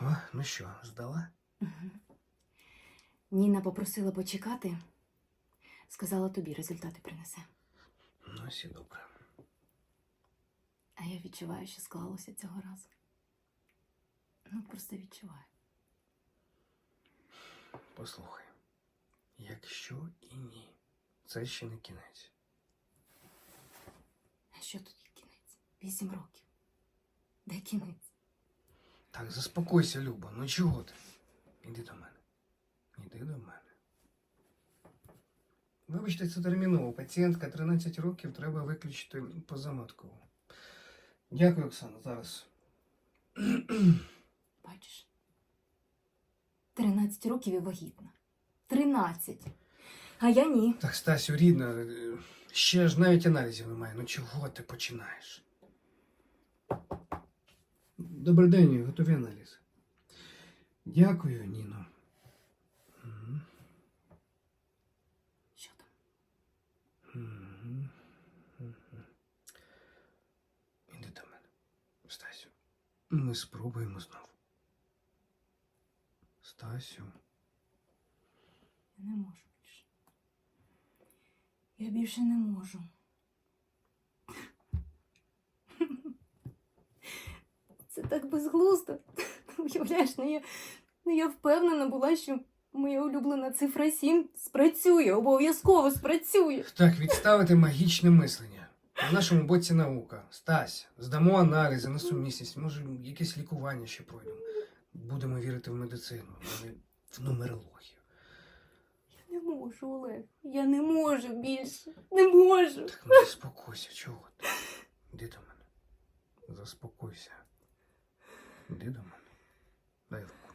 О, ну що, здала? Ніна попросила почекати. Сказала тобі результати принесе. Ну, і добре. А я відчуваю, що склалося цього разу. Ну, просто відчуваю. Послухай. Якщо і ні, це ще не кінець. А що тут є кінець? Вісім років. Де кінець? Так, заспокойся, Люба, ну чого ти? Іди до мене. Іди до мене. Вибачте, це терміново. Пацієнтка 13 років треба виключити позаматково. Дякую, Оксана. Зараз. Бачиш? Тринадцять років і вагітна. Тринадцять. А я ні. Так, Стасю, рідна, е, ще ж навіть аналізів немає. Ну чого ти починаєш? Добрий день, готові аналізи. Дякую, Ніно. Що там? Мгм. Іди до мене. Стасю. Ми спробуємо знову. Стасю. Я не можу більше. Я більше не можу. Це так безглуздо. Уявляєш, ну я, ну я впевнена була, що моя улюблена цифра 7 спрацює, обов'язково спрацює. Так, відставити магічне мислення. На нашому боці наука. Стась, здамо аналізи на сумісність, може, якесь лікування ще пройдемо. Будемо вірити в медицину, а не в нумерологію. Я не можу, Олег. Я не можу більше. Не можу. Так, ну заспокойся, чого ти? Іди до мене. Заспокойся. 你爹怎么了？累了。